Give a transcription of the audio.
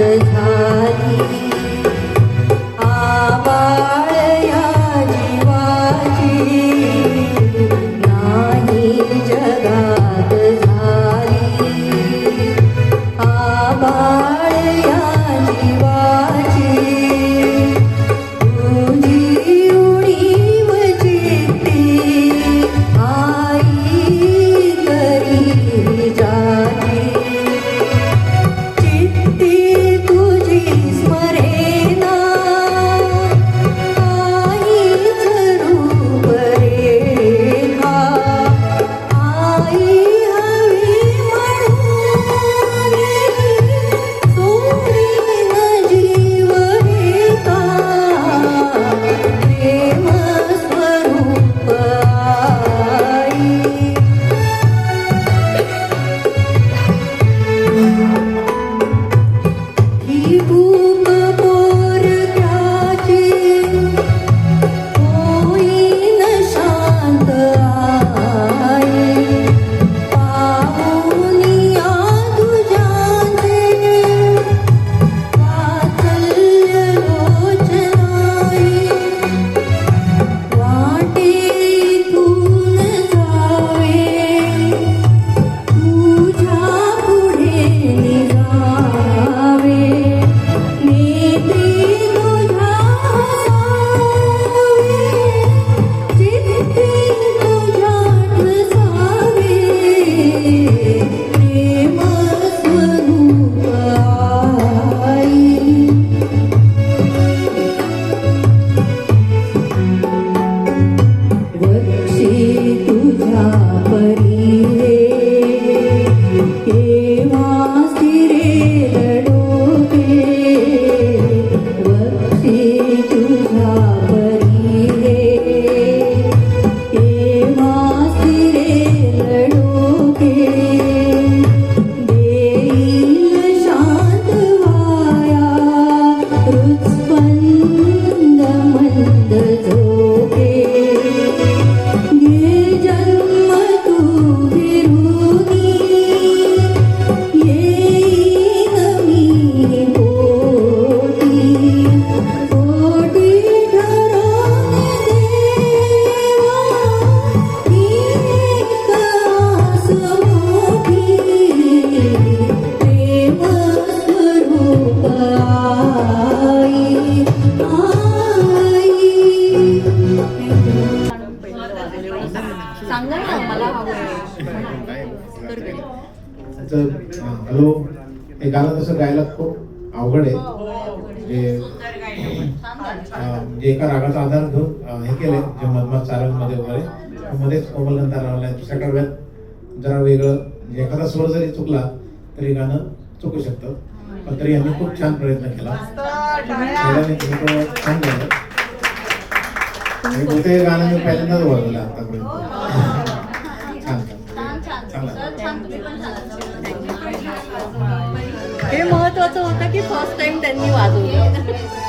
घाली हॅलो. हे गाणं तसं गायला खूप अवघड आहे. म्हणजे एका रागाचा आधार घेऊन हे केले जे मधमा चारंगमध्ये वगैरे. मध्येच कोमल नंतर लावलाय दुसऱ्या टप्प्यात जरा वेगळं म्हणजे एखादा स्वर जरी चुकला तरी गाणं चुकू शकतं. पण तरी यांनी खूप छान प्रयत्न केला. छान झालं बोलते गाणं मी पहिल्यांदाच वाजवलं आतापर्यंत. छान छान हे महत्वाचं होतं की फर्स्ट टाइम त्यांनी वाजवलं